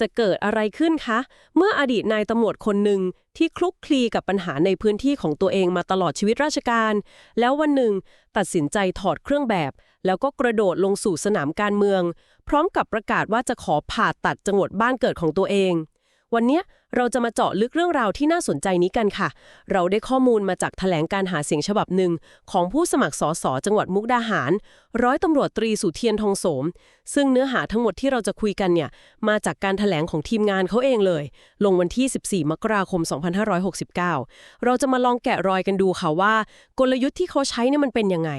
จะเกิดอะไรขึ้นคะ เมื่ออดีตนายตำรวจคนหนึ่งที่คลุกคลีกับปัญหาในพื้นที่ของตัวเองมาตลอดชีวิตราชการ แล้ววันหนึ่งตัดสินใจถอดเครื่องแบบ แล้วก็กระโดดลงสู่สนามการเมือง พร้อมกับประกาศว่าจะขอผ่าตัดจังหวัดบ้านเกิดของตัวเอง วันนี้เราจะมาเจาะลึกเรื่องราวที่น่าสนใจนี้กันค่ะ เราได้ข้อมูลมาจากแถลงการหาเสียงฉบับหนึ่ง ของผู้สมัครสสจังหวัดมุกดาหาร ร้อยตำรวจตรีสุเทียนทองโสม ซึ่งเนื้อหาทั้งหมดที่เราจะคุยกันเนี่ย มาจากการถแถลงของทีมงานเขาเองเลย ลงวันที่ 14 มกราคม 2569 เราจะมาลองแกะรอยกันดูค่ะว่า กลยุทธ์ที่เขาใช้เนี่ยมันเป็นยังไง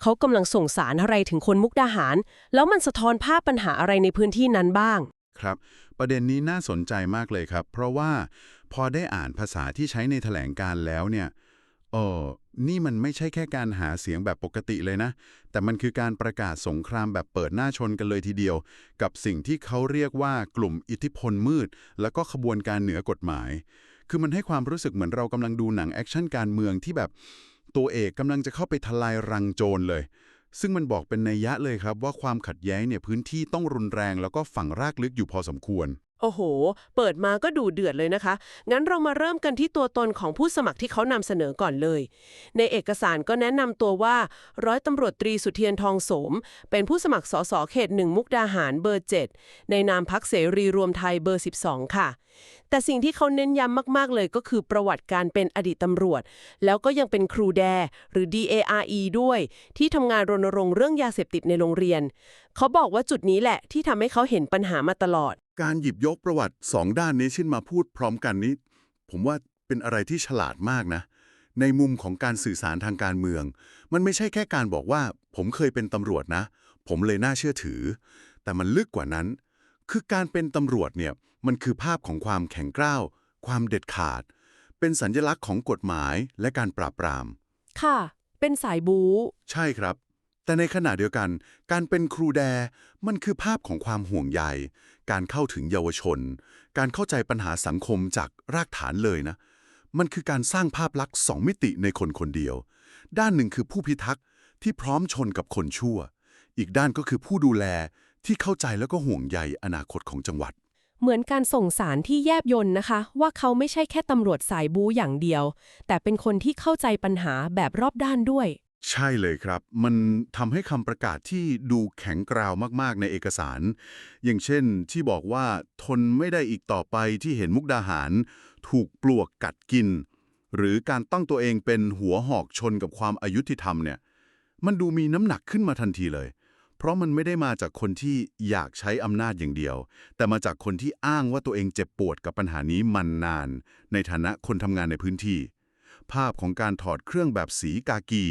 เขากำลังส่งสารอะไรถึงคนมุกดาหาร แล้วมันสะท้อนภาพปัญหาอะไรในพื้นที่นั้นบ้าง ครับ ประเด็นนี้น่าสนใจมากเลยครับ เพราะว่าพอได้อ่านภาษาที่ใช้ในแถลงการแล้วเนี่ยเออนี่มันไม่ใช่แค่การหาเสียงแบบปกติเลยนะ แต่มันคือการประกาศสงครามแบบเปิดหน้าชนกันเลยทีเดียว กับสิ่งที่เขาเรียกว่ากลุ่มอิทธิพลมืด แล้วก็ขบวนการเหนือกฎหมาย คือมันให้ความรู้สึกเหมือนเรากำลังดูหนังแอคชั่นการเมืองที่แบบตัวเอกกำลังจะเข้าไปทลายรังโจรเลย ซึ่งมันบอกเป็นนัยยะเลยครับว่าความขัดแย้งเนี่ยพื้นที่ต้องรุนแรงแล้วก็ฝังรากลึกอยู่พอสมควร โอ้โห เปิดมาก็ดูเดือดเลยนะคะ งั้นเรามาเริ่มกันที่ตัวตนของผู้สมัครที่เขานำเสนอก่อนเลย ในเอกสารก็แนะนำตัวว่า ร้อยตำรวจตรีสุเทียนทองโสม เป็นผู้สมัครสสเขตหนึ่งมุกดาหารเบอร์ 7 ในนามพักเสรีรวมไทยเบอร์ 12 ค่ะ แต่สิ่งที่เขาเน้นย้ำมาก ๆ เลยก็คือประวัติการเป็นอดีตตำรวจ แล้วก็ยังเป็นครูแด หรือ DARE ด้วย ที่ทำงานรณรงค์เรื่องยาเสพติดในโรงเรียน เขาบอกว่าจุดนี้แหละที่ทำให้เขาเห็นปัญหามาตลอด การหยิบยกประวัติสองด้านนี้ขึ้นมาพูดพร้อมกันนี้ ผมว่าเป็นอะไรที่ฉลาดมากนะ ในมุมของการสื่อสารทางการเมือง มันไม่ใช่แค่การบอกว่า ผมเคยเป็นตำรวจนะ ผมเลยน่าเชื่อถือ แต่มันลึกกว่านั้น คือการเป็นตำรวจเนี่ยมันคือภาพของความแข็งกร้าว ความเด็ดขาด เป็นสัญลักษณ์ของกฎหมายและการปราบปราม ค่ะ เป็นสายบู๊ใช่ครับ แต่ในขณะเดียวกัน การเป็นครูแด มันคือภาพของความห่วงใย การเข้าถึงเยาวชน การเข้าใจปัญหาสังคมจากรากฐานเลยนะ มันคือการสร้างภาพลักษณ์สองมิติในคนคนเดียว ด้านหนึ่งคือผู้พิทักษ์ที่พร้อมชนกับคนชั่ว อีกด้านก็คือผู้ดูแลที่เข้าใจแล้วก็ห่วงใยอนาคตของจังหวัด เหมือนการส่งสารที่แยบยนต์นะคะ ว่าเขาไม่ใช่แค่ตำรวจสายบูอย่างเดียว แต่เป็นคนที่เข้าใจปัญหาแบบรอบด้านด้วย ใช่เลยครับ มันทำให้คำประกาศที่ดูแข็งกราวมากๆในเอกสาร อย่างเช่นที่บอกว่าทนไม่ได้อีกต่อไปที่เห็นมุกดาหาร ถูกปลวกกัดกิน หรือการตั้งตัวเองเป็นหัวหอกชนกับความอายุที่ทำเนี่ย มันดูมีน้ำหนักขึ้นมาทันทีเลย เพราะมันไม่ได้มาจากคนที่อยากใช้อำนาจอย่างเดียว แต่มาจากคนที่อ้างว่าตัวเองเจ็บปวดกับปัญหานี้มันนาน ในฐานะคนทำงานในพื้นที่ ภาพของการถอดเครื่องแบบสีกากี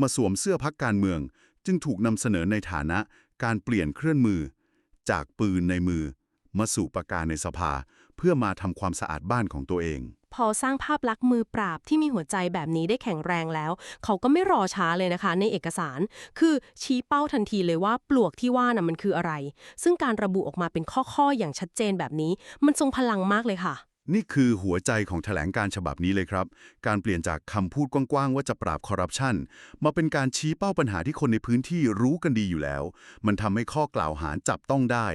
มาสวมเสื้อพักการเมือง จึงถูกนำเสนอในฐานะการเปลี่ยนเคลื่อนมือ จากปืนในมือ มาสู่ปากกาในสภา เพื่อมาทำความสะอาดบ้านของตัวเอง พอสร้างภาพลักษณ์มือปราบที่มีหัวใจแบบนี้ได้แข็งแรงแล้ว เขาก็ไม่รอช้าเลยนะคะ ในเอกสาร คือชี้เป้าทันทีเลยว่าปลวกที่ว่าน่ะมันคืออะไร ซึ่งการระบุออกมาเป็นข้อๆอย่างชัดเจนแบบนี้ มันทรงพลังมากเลยค่ะ นี่คือหัวใจของแถลงการฉบับนี้เลยครับ การเปลี่ยนจากคำพูดกว้างๆ ว่าจะปราบคอร์รัปชันมาเป็นการชี้เป้าปัญหาที่คนในพื้นที่รู้กันดีอยู่แล้ว มันทำให้ข้อกล่าวหาจับต้องได้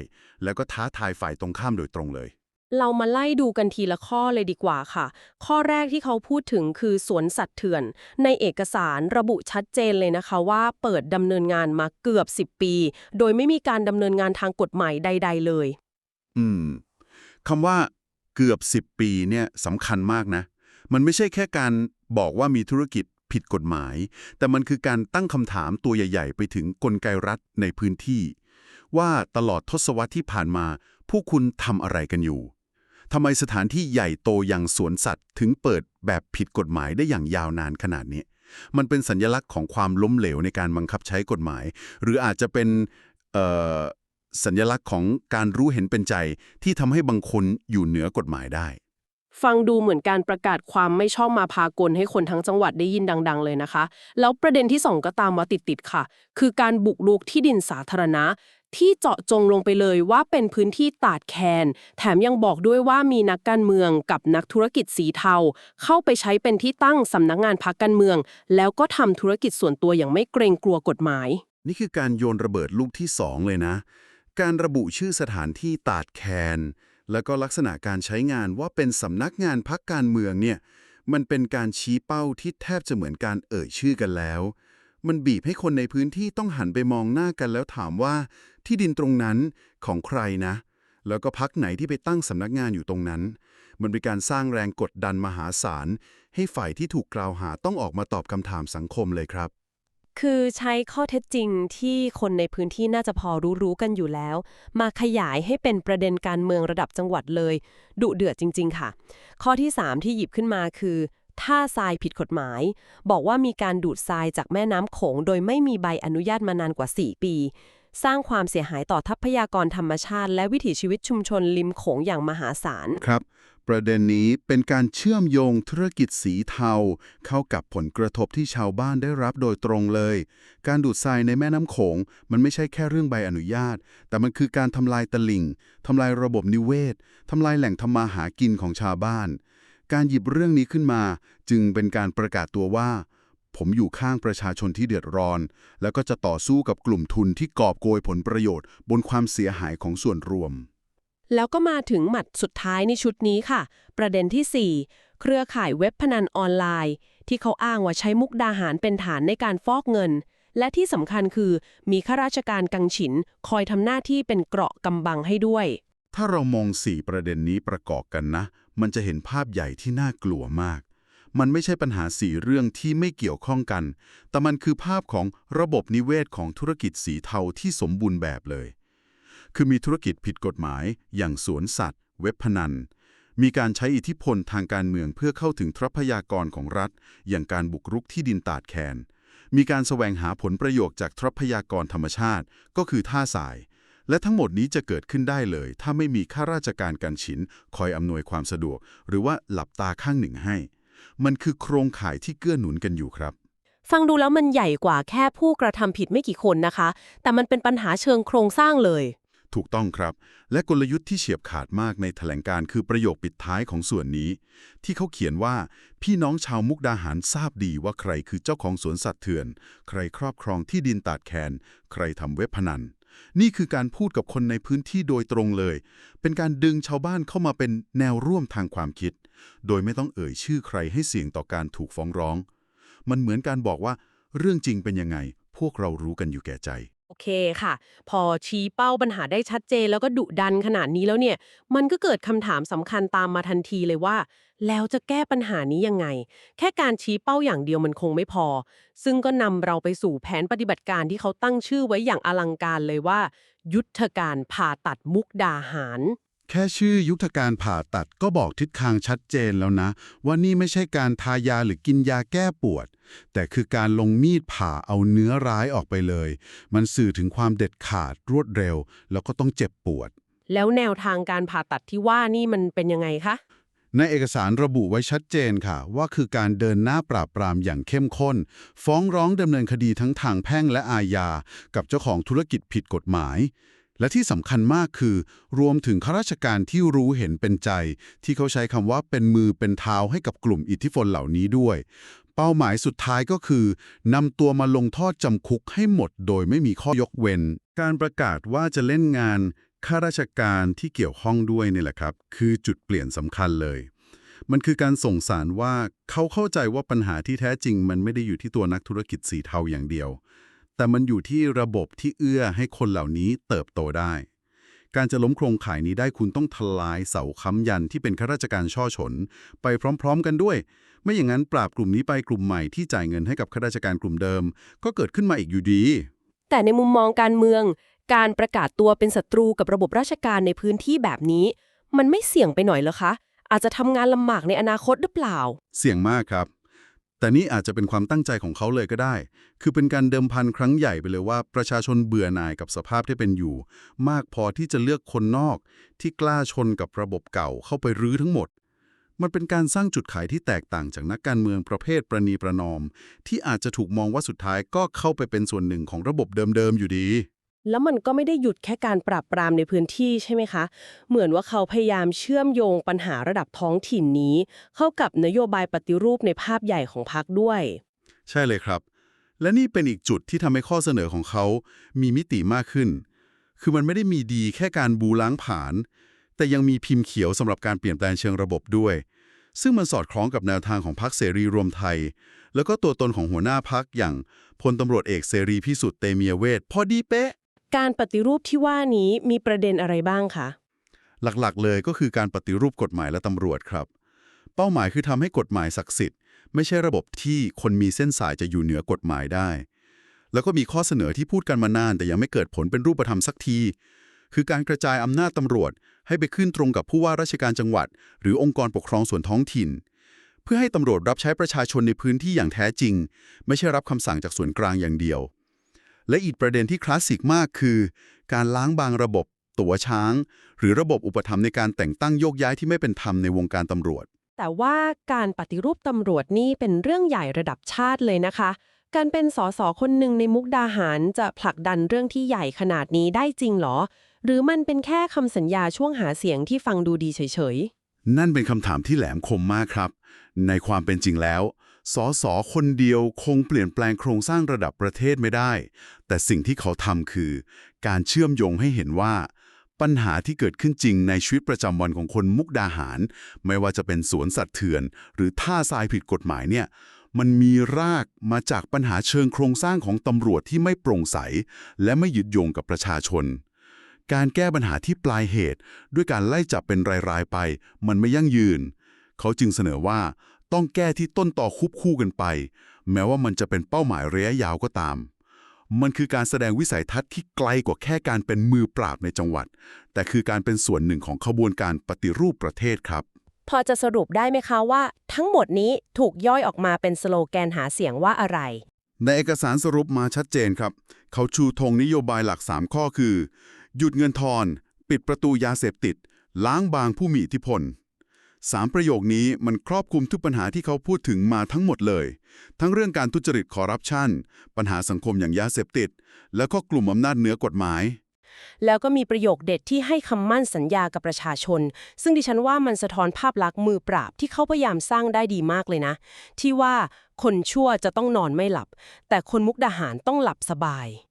แล้วก็ท้าทายฝ่ายตรงข้ามโดยตรงเลย เรามาไล่ดูกันทีละข้อเลยดีกว่าค่ะ ข้อแรกที่เขาพูดถึงคือสวนสัตว์เถื่อน ในเอกสารระบุชัดเจนเลยนะคะว่าเปิดดำเนินงานมาเกือบ 10 ปี โดยไม่มีการดำเนินงานทางกฎหมายใด ๆ เลย อืมคำว่า เกือบ 10 ปีเนี่ยสำคัญมากนะ มันไม่ใช่แค่การบอกว่ามีธุรกิจผิดกฎหมาย แต่มันคือการตั้งคำถามตัวใหญ่ๆ ไปถึงกลไกรัฐในพื้นที่ ว่าตลอดทศวรรษที่ผ่านมาพวกคุณทำอะไรกันอยู่ทำไมสถานที่ใหญ่โตอย่างสวนสัตว์ ถึงเปิดแบบผิดกฎหมายได้อย่างยาวนานขนาดนี้ มันเป็นสัญลักษณ์ของความล้มเหลวในการบังคับใช้กฎหมาย หรืออาจจะเป็น สัญลักษณ์ของการรู้เห็นเป็นใจ ที่ทำให้บางคนอยู่เหนือกฎหมายได้ ฟังดูเหมือนการประกาศความไม่ชอบมาพากลให้คนทั้งจังหวัดได้ยินดัง ๆ เลยนะคะ แล้วประเด็นที่สองก็ตามมาติดๆค่ะ คือการบุกรุกที่ดินสาธารณะ ที่เจาะจงลงไปเลยว่าเป็นพื้นที่ตาดแคน แถมยังบอกด้วยว่ามีนักการเมืองกับนักธุรกิจสีเทา เข้าไปใช้เป็นที่ตั้งสำนักงานพักการเมือง แล้วก็ทำธุรกิจส่วนตัวอย่างไม่เกรงกลัวกฎหมาย นี่คือการโยนระเบิดลูกที่สองเลยนะ การระบุชื่อสถานที่ตาดแคน แล้วก็ลักษณะการใช้งานว่าเป็นสำนักงานพักการเมืองเนี่ยมันเป็นการชี้เป้าที่แทบจะเหมือนการเอ่ยชื่อกันแล้ว มันบีบให้คนในพื้นที่ต้องหันไปมองหน้ากันแล้วถามว่า ที่ดินตรงนั้นของใครนะ แล้วก็พักไหนที่ไปตั้งสำนักงานอยู่ตรงนั้น มันเป็นการสร้างแรงกดดันมหาศาลให้ฝ่ายที่ถูกกล่าวหาต้องออกมาตอบคำถามสังคมเลยครับ คือใช้ข้อเท็จจริงที่คนในพื้นที่น่าจะพอรู้ๆกันอยู่แล้ว มาขยายให้เป็นประเด็นการเมืองระดับจังหวัดเลย ดุเดือดจริง ๆ ค่ะ ข้อที่ 3 ที่หยิบขึ้นมาคือท่าทรายผิดกฎหมาย บอกว่ามีการดูดทรายจากแม่น้ำโขง โดยไม่มีใบอนุญาตมานานกว่า 4 ปี สร้างความเสียหายต่อทรัพยากรธรรมชาติ และวิถีชีวิตชุมชนริมโขงอย่างมหาศาลครับ ประเด็นนี้เป็นการเชื่อมโยงธุรกิจสีเทา เข้ากับผลกระทบที่ชาวบ้านได้รับโดยตรงเลย การดูดทรายในแม่น้ำโขง มันไม่ใช่แค่เรื่องใบอนุญาต แต่มันคือการทำลายตลิ่งทำลายระบบนิเวศทำลายแหล่งทำมาหากินของชาวบ้าน การหยิบเรื่องนี้ขึ้นมา จึงเป็นการประกาศตัวว่า ผมอยู่ข้างประชาชนที่เดือดร้อน แล้วก็จะต่อสู้กับกลุ่มทุนที่กอบโกยผลประโยชน์ บนความเสียหายของส่วนรวม แล้วก็มาถึงหมัดสุดท้ายในชุดนี้ค่ะ ประเด็นที่ 4 เครือข่ายเว็บพนันออนไลน์ ที่เขาอ้างว่าใช้มุกดาหารเป็นฐานในการฟอกเงิน และที่สำคัญคือมีข้าราชการกังฉิน คอยทำหน้าที่เป็นเกราะกำบังให้ด้วย ถ้าเรามองสี่ประเด็นนี้ประกอบกันนะ มันจะเห็นภาพใหญ่ที่น่ากลัวมาก มันไม่ใช่ปัญหาสี่เรื่องที่ไม่เกี่ยวข้องกัน แต่มันคือภาพของระบบนิเวศของธุรกิจสีเทาที่สมบูรณ์แบบเลย คือมีธุรกิจผิดกฎหมาย อย่างสวนสัตว์ เว็บพนัน มีการใช้อิทธิพลทางการเมืองเพื่อเข้าถึงทรัพยากรของรัฐ อย่างการบุกรุกที่ดินตาดแคน มีการแสวงหาผลประโยชน์จากทรัพยากรธรรมชาติ ก็คือท่าสาย และทั้งหมดนี้จะเกิดขึ้นได้เลย ถ้าไม่มีข้าราชการกันฉิน คอยอำนวยความสะดวก หรือว่าหลับตาข้างหนึ่งให้ มันคือโครงข่ายที่เกื้อหนุนกันอยู่ครับฟังดูแล้วมันใหญ่กว่าแค่ผู้กระทำผิดไม่กี่คนนะคะ แต่มันเป็นปัญหาเชิงโครงสร้างเลย ถูกต้องครับ และกลยุทธ์ที่เฉียบขาดมากในแถลงการคือประโยคปิดท้ายของส่วนนี้ ที่เขาเขียนว่า พี่น้องชาวมุกดาหารทราบดีว่าใครคือเจ้าของสวนสัตว์เถื่อน ใครครอบครองที่ดินตาดแคน ใครทำเว็บพนัน นี่คือการพูดกับคนในพื้นที่โดยตรงเลย เป็นการดึงชาวบ้านเข้ามาเป็นแนวร่วมทางความคิด โดยไม่ต้องเอ่ยชื่อใครให้เสี่ยงต่อการถูกฟ้องร้อง มันเหมือนการบอกว่า เรื่องจริงเป็นยังไง พวกเรารู้กันอยู่แก่ใจ โอเคค่ะ พอชี้เป้าปัญหาได้ชัดเจนแล้วก็ดุดันขนาดนี้แล้วเนี่ย มันก็เกิดคำถามสำคัญตามมาทันทีเลยว่า แล้วจะแก้ปัญหานี้ยังไง แค่การชี้เป้าอย่างเดียวมันคงไม่พอ ซึ่งก็นำเราไปสู่แผนปฏิบัติการที่เขาตั้งชื่อไว้อย่างอลังการเลยว่า ยุทธการผ่าตัดมุกดาหาร แค่ชื่อยุทธการผ่าตัดก็บอกทิศทางชัดเจนแล้วนะ ว่านี่ไม่ใช่การทายาหรือกินยาแก้ปวด แต่คือการลงมีดผ่าเอาเนื้อร้ายออกไปเลย มันสื่อถึงความเด็ดขาดรวดเร็ว แล้วก็ต้องเจ็บปวด แล้วแนวทางการผ่าตัดที่ว่านี่มันเป็นยังไงคะ ในเอกสารระบุไว้ชัดเจนค่ะ ว่าคือการเดินหน้าปราบปรามอย่างเข้มข้น ฟ้องร้องดำเนินคดีทั้งทางแพ่งและอาญากับเจ้าของธุรกิจผิดกฎหมาย และที่สำคัญมากคือ รวมถึงข้าราชการที่รู้เห็นเป็นใจ ที่เขาใช้คำว่าเป็นมือเป็นเท้าให้กับกลุ่มอิทธิพลเหล่านี้ด้วย เป้าหมายสุดท้ายก็คือนำตัวมาลงโทษจำคุกให้หมดโดยไม่มีข้อยกเว้น การประกาศว่าจะเล่นงานข้าราชการที่เกี่ยวข้องด้วยนี่แหละครับ คือจุดเปลี่ยนสำคัญเลย มันคือการส่งสารว่าเขาเข้าใจว่าปัญหาที่แท้จริง มันไม่ได้อยู่ที่ตัวนักธุรกิจสีเทาอย่างเดียว แต่มันอยู่ที่ระบบที่เอื้อให้คนเหล่านี้เติบโตได้ การจะล้มโครงข่ายนี้ได้คุณต้องทลายเสาค้ำยันที่เป็นข้าราชการช่อฉน ไปพร้อม ๆ กันด้วย ไม่อย่างนั้นปราบกลุ่มนี้ไปกลุ่มใหม่ที่จ่ายเงินให้กับข้าราชการกลุ่มเดิม ก็เกิดขึ้นมาอีกอยู่ดี แต่ในมุมมองการเมือง การประกาศตัวเป็นศัตรูกับระบบราชการในพื้นที่แบบนี้ มันไม่เสี่ยงไปหน่อยเหรอคะ อาจจะทำงานลำบากในอนาคตหรือเปล่า เสี่ยงมากครับ แต่นี่อาจจะเป็นความตั้งใจของเขาเลยก็ได้ คือเป็นการเดิมพันครั้งใหญ่ไปเลยว่าประชาชนเบื่อหน่ายกับสภาพที่เป็นอยู่ มากพอที่จะเลือกคนนอก ที่กล้าชนกับระบบเก่าเข้าไปรื้อทั้งหมด มันเป็นการสร้างจุดขายที่แตกต่างจากนักการเมืองประเภทประนีประนอม ที่อาจจะถูกมองว่าสุดท้ายก็เข้าไปเป็นส่วนหนึ่งของระบบเดิมๆอยู่ดี แล้วมันก็ไม่ได้หยุดแค่การปราบปรามในพื้นที่ใช่ไหมคะ เหมือนว่าเขาพยายามเชื่อมโยงปัญหาระดับท้องถิ่นนี้ เข้ากับนโยบายปฏิรูปในภาพใหญ่ของพรรคด้วย ใช่เลยครับ และนี่เป็นอีกจุดที่ทำให้ข้อเสนอของเขา มีมิติมากขึ้น คือมันไม่ได้มีดีแค่การบูล้างผาญแต่ยังมีพิมพ์เขียวสำหรับการเปลี่ยนแปลงเชิงระบบด้วย ซึ่งมันสอดคล้องกับแนวทางของพรรคเสรีรวมไทย แล้วก็ตัวตนของหัวหน้าพรรคอย่างพลตำรวจเอกเสรีพิสุทธิ์เตมียเวทพอดีเป๊ะ การปฏิรูปที่ว่านี้มีประเด็นอะไรบ้างคะ หลักๆ เลยก็คือการปฏิรูปกฎหมายและตำรวจครับ เป้าหมายคือทำให้กฎหมายศักดิ์สิทธิ์ ไม่ใช่ระบบที่คนมีเส้นสายจะอยู่เหนือกฎหมายได้ แล้วก็มีข้อเสนอที่พูดกันมานาน แต่ยังไม่เกิดผลเป็นรูปธรรมสักที คือการกระจายอำนาจตำรวจ ให้ไปขึ้นตรงกับผู้ว่าราชการจังหวัด หรือองค์กรปกครองส่วนท้องถิ่น เพื่อให้ตำรวจรับใช้ประชาชนในพื้นที่อย่างแท้จริง ไม่ใช่รับคำสั่งจากส่วนกลางอย่างเดียว และอีกประเด็นที่คลาสสิกมากคือ การล้างบางระบบ ตั๋วช้าง หรือระบบอุปถัมภ์ในการแต่งตั้งโยกย้ายที่ไม่เป็นธรรมในวงการตำรวจ แต่ว่าการปฏิรูปตำรวจนี่เป็นเรื่องใหญ่ระดับชาติเลยนะคะ การเป็นสสคนหนึ่งในมุกดาหารจะผลักดันเรื่องที่ใหญ่ขนาดนี้ได้จริงเหรอ หรือมันเป็นแค่คำสัญญาช่วงหาเสียงที่ฟังดูดีเฉยนั่นเป็นคำถามที่แหลมคมมากครับ ในความเป็นจริงแล้ว สสคนเดียวคงเปลี่ยนแปลงโครงสร้างระดับประเทศไม่ได้ แต่สิ่งที่เขาทำคือ การเชื่อมโยงให้เห็นว่า ปัญหาที่เกิดขึ้นจริงในชีวิตประจำวันของคนมุกดาหาร ไม่ว่าจะเป็นสวนสัตว์เถื่อน หรือท่าทรายผิดกฎหมายเนี่ยมันมีรากมาจากปัญหาเชิงโครงสร้างของตำรวจที่ไม่โปร่งใส และไม่ยึดโยงกับประชาชน การแก้ปัญหาที่ปลายเหตุ ด้วยการไล่จับเป็นรายๆไป มันไม่ยั่งยืน เขาจึงเสนอว่า ต้องแก้ที่ต้นต่อคุบคู่กันไป แม้ว่ามันจะเป็นเป้าหมายระยะยาวก็ตาม มันคือการแสดงวิสัยทัศน์ที่ไกลกว่าแค่การเป็นมือปราบในจังหวัด แต่คือการเป็นส่วนหนึ่งของขบวนการปฏิรูปประเทศครับๆพอจะสรุปได้ไหมคะว่า ทั้งหมดนี้ถูกย่อยออกมาเป็นสโลแกนหาเสียงว่าอะไร ในเอกสารสรุปมาชัดเจนครับ เขาชูธงนโยบายหลัก 3 ข้อคือ หยุดเงินทอน ปิดประตูยาเสพติด ล้างบางผู้มีอิทธิพล สามประโยคนี้มันครอบคลุมทุกปัญหาที่เขาพูดถึงมาทั้งหมดเลย ทั้งเรื่องการทุจริตคอร์รัปชัน ปัญหาสังคมอย่างยาเสพติด แล้วก็กลุ่มอำนาจเหนือกฎหมาย แล้วก็มีประโยคเด็ดที่ให้คำมั่นสัญญากับประชาชน ซึ่งดิฉันว่ามันสะท้อนภาพลักษณ์มือปราบที่เขาพยายามสร้างได้ดีมากเลยนะ ที่ว่าคนชั่วจะต้องนอนไม่หลับ แต่คนมุกดาหารต้องหลับสบาย